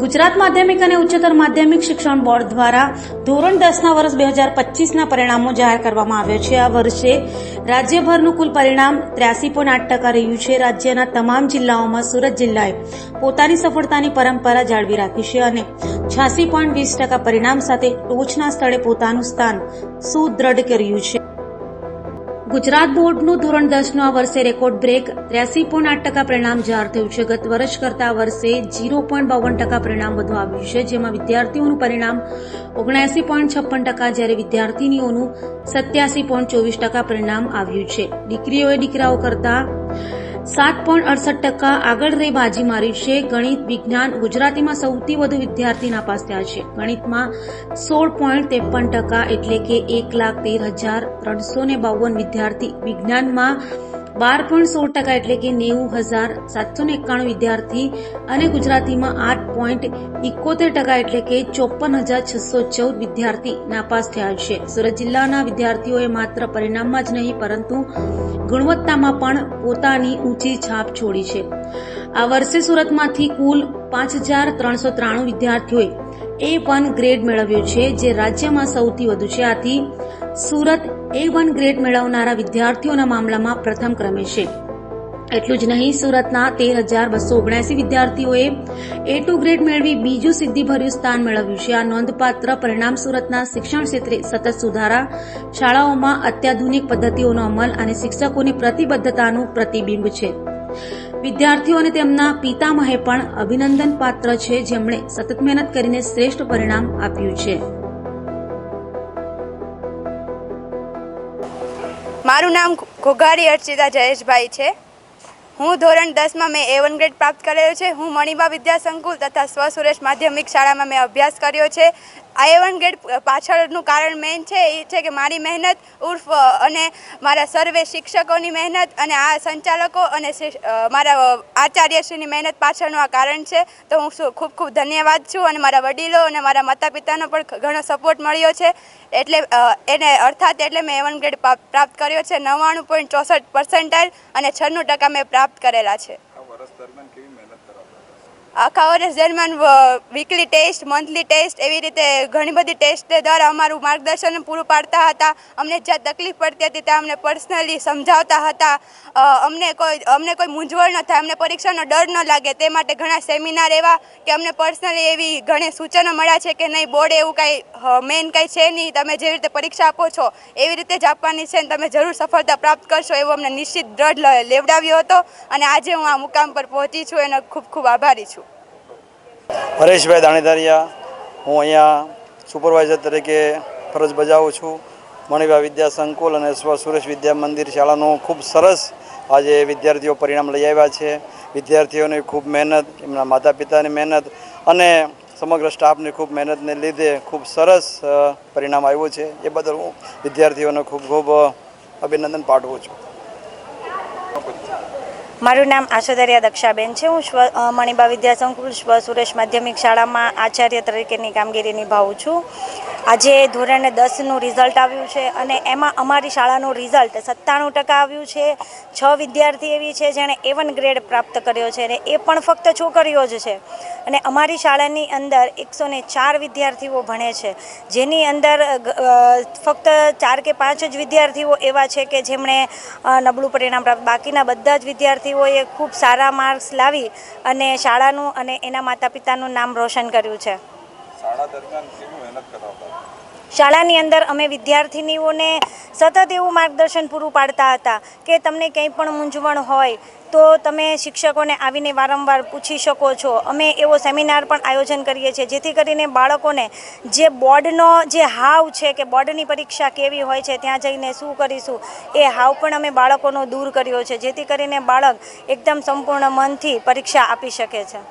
ગુજરાત માધ્યમિક અને ઉચ્ચતર માધ્યમિક શિક્ષણ બોર્ડ દ્વારા ધોરણ દસના વર્ષ બે હજાર પચીસના પરિણામો જાહેર કરવામાં આવ્યો છે. આ વર્ષે રાજ્યભરનું કુલ પરિણામ ત્ર્યાસી પોઈન્ટ આઠ ટકા રહ્યું છે. રાજ્યના તમામ જિલ્લાઓમાં સુરત જિલ્લાએ પોતાની સફળતાની પરંપરા જાળવી રાખી છે અને છ્યાસી પોઈન્ટ વીસ ટકા પરિણામ સાથે ટોચના સ્થળે પોતાનું સ્થાન સુદ્રઢ કર્યું છે. ગુજરાત બોર્ડનું ધોરણ દસનું આ વર્ષે રેકોર્ડ બ્રેક. ત્રેસી પોઈન્ટ આઠ ટકા પરિણામ જાહેર થયું છે. ગત વર્ષ કરતા વર્ષે ઝીરો પોઈન્ટ બાવન ટકા પરિણામ વધુ આવ્યું છે, જેમાં વિદ્યાર્થીઓનું પરિણામ ઓગણસી પોઈન્ટ છપ્પન ટકા, જ્યારે વિદ્યાર્થીનીઓનું સત્યાસી પોઈન્ટ ચોવીસ ટકા પરિણામ આવ્યું છે. દીકરીઓએ દીકરાઓ કરતા સાત પોઈન્ટ અડસઠ ટકા આગળ રહી બાજી મારી છે. ગણિત, વિજ્ઞાન ગુજરાતીમાં સૌથી વધુ વિદ્યાર્થી નાપાસ થયા છે. ગણિતમાં સોળ પોઈન્ટ ત્રેપન ટકા એટલે કે એક લાખ તેર હજાર ત્રણસો ને બાવન વિદ્યાર્થી. વિજ્ઞાનમાં બાર પોઈન્ટ સોળ ટકા એટલે કે નેવું હજાર સાતસો ને એકાણું વિદ્યાર્થી અને ગુજરાતીમાં આઠ પોઈન્ટ ઇકોતેર ટકા એટલે કે ચોપન હજાર છસો ચૌદ વિદ્યાર્થી નાપાસ થયા છે. સુરત જિલ્લાના વિદ્યાર્થીઓએ માત્ર પરિણામમાં જ નહીં, પરંતુ ગુણવત્તામાં પણ પોતાની ઊંચી છાપ છોડી છે. આ વર્ષે સુરતમાંથી કુલ પાંચ હજાર ત્રણસો ત્રાણું વિદ્યાર્થીઓએ એ વન ગ્રેડ મેળવ્યો છે, જે રાજ્યમાં સૌથી વધુ છે. આથી સુરત એ વન ગ્રેડ મેળવનારા વિદ્યાર્થીઓના મામલામાં પ્રથમ ક્રમે છે. એટલું જ નહીં, સુરતના તેર હજાર બસો ઓગણસી વિદ્યાર્થીઓએ એ ટુ ગ્રેડ મેળવી બીજું સિદ્ધિભર્યું સ્થાન મેળવ્યું છે. આ નોંધપાત્ર પરિણામ સુરતના શિક્ષણ ક્ષેત્રે સતત સુધારા શાળાઓમાં અત્યાધુનિક પદ્ધતિઓનો અમલ અને શિક્ષકોની પ્રતિબદ્ધતાનું પ્રતિબિંબ છે. વિદ્યાર્થીઓ અને તેમના પિતામહે પણ અભિનંદન પાત્ર છે જેમણે સતત મહેનત કરીને શ્રેષ્ઠ પરિણામ આપ્યું છે. મારું નામ ઘોઘાડી અર્ચિતા જયેશભાઈ છે. હું ધોરણ દસમાં મેં એ વન ગ્રેડ પ્રાપ્ત કરેલો છે. હું મણિબા વિદ્યાસંકુલ તથા સ્વ સુરેશ માધ્યમિક શાળામાં મેં અભ્યાસ કર્યો છે. આ એ વન ગ્રેડ પાછળનું કારણ મેન છે એ છે કે મારી મહેનત ઉર્ફ અને મારા સર્વે શિક્ષકોની મહેનત અને આ સંચાલકો અને મારા આચાર્યશ્રીની મહેનત પાછળનું આ કારણ છે. તો હું ખૂબ ખૂબ ધન્યવાદ છું અને મારા વડીલો અને મારા માતા પિતાનો પણ ઘણો સપોર્ટ મળ્યો છે. એટલે એને અર્થાત એટલે મેં એ વન ગ્રેડ પ્રાપ્ત કર્યો છે. નવ્વાણું પોઈન્ટ ચોસઠ પર્સન્ટાઇલ અને છન્નું ટકા મેં પ્રાપ્ત કરેલા છે. આખા વર્ષ દરમિયાન વીકલી ટેસ્ટ મંથલી ટેસ્ટ એવી રીતે ઘણી બધી ટેસ્ટ દ્વારા અમારું માર્ગદર્શન પૂરું પાડતા હતા. અમને જ્યાં તકલીફ પડતી હતી ત્યાં અમને પર્સનલી સમજાવતા હતા. અમને કોઈ અમને કોઈ મૂંઝવણ ન થાય, અમને પરીક્ષાનો ડર ન લાગે. તે માટે ઘણા સેમિનાર એવા કે અમને પર્સનલી એવી ઘણી સૂચનો મળ્યા છે કે નહીં, બોર્ડ એવું કાંઈ મેઇન કાંઈ છે નહીં, તમે જેવી રીતે પરીક્ષા આપો છો, એવી રીતે જ આપવાની છે અને તમે જરૂર સફળતા પ્રાપ્ત કરશો એવો અમને નિશ્ચિત દ્રઢ લેવડાવ્યો હતો. અને આજે હું આ મુકામ પર પહોંચી છું. એનો ખૂબ ખૂબ આભારી છું. હરેશભાઈ દાણીધારિયા, હું અહીંયા સુપરવાઇઝર તરીકે ફરજ બજાવું છું. મણિભા વિદ્યા સંકુલ અને સ્વ સુરેશ વિદ્યા મંદિર શાળાનું ખૂબ સરસ આજે વિદ્યાર્થીઓ પરિણામ લઈ આવ્યા છે. વિદ્યાર્થીઓની ખૂબ મહેનત, એમના માતા પિતાની મહેનત અને સમગ્ર સ્ટાફની ખૂબ મહેનતને લીધે ખૂબ સરસ પરિણામ આવ્યું છે. એ બદલ હું વિદ્યાર્થીઓને ખૂબ ખૂબ અભિનંદન પાઠવું છું. મારું નામ આશોદરિયા દક્ષાબેન છે. હું સ્વ મણિબા વિદ્યા સંકુલ સ્વ સુરેશ માધ્યમિક શાળામાં આચાર્ય તરીકેની કામગીરી નિભાવું છું. આજે ધોરણ દસનું રિઝલ્ટ આવ્યું છે અને એમાં અમારી શાળાનું રિઝલ્ટ સત્તાણું ટકા આવ્યું છે. છ વિદ્યાર્થી એવી છે જેણે એ વન ગ્રેડ પ્રાપ્ત કર્યો છે અને એ પણ ફક્ત છોકરીઓ જ છે. અને અમારી શાળાની અંદર એકસો ને ચાર વિદ્યાર્થીઓ ભણે છે. જેની અંદર ફક્ત ચાર કે પાંચ જ વિદ્યાર્થીઓ એવા છે કે જેમણે નબળું પરિણામ પ્રાપ્ત બાકીના બધા જ વિદ્યાર્થીઓએ ખૂબ સારા માર્ક્સ લાવી અને શાળાનું અને એના માતા પિતાનું નામ રોશન કર્યું છે. શાળાની અંદર અમે વિદ્યાર્થિનીઓને સતત એવું માર્ગદર્શન પૂરું પાડતા હતા કે તમને કંઈ પણ મૂંઝવણ હોય તો તમે શિક્ષકોને આવીને વારંવાર પૂછી શકો છો. અમે એવો સેમિનાર પણ આયોજન કરીએ છીએ, જેથી કરીને બાળકોને જે બોર્ડનો જે હાવ છે કે બોર્ડની પરીક્ષા કેવી હોય છે, ત્યાં જઈને શું કરીશું, એ હાવ પણ અમે બાળકોનો દૂર કર્યો છે, જેથી કરીને બાળક એકદમ સંપૂર્ણ મનથી પરીક્ષા આપી શકે છે.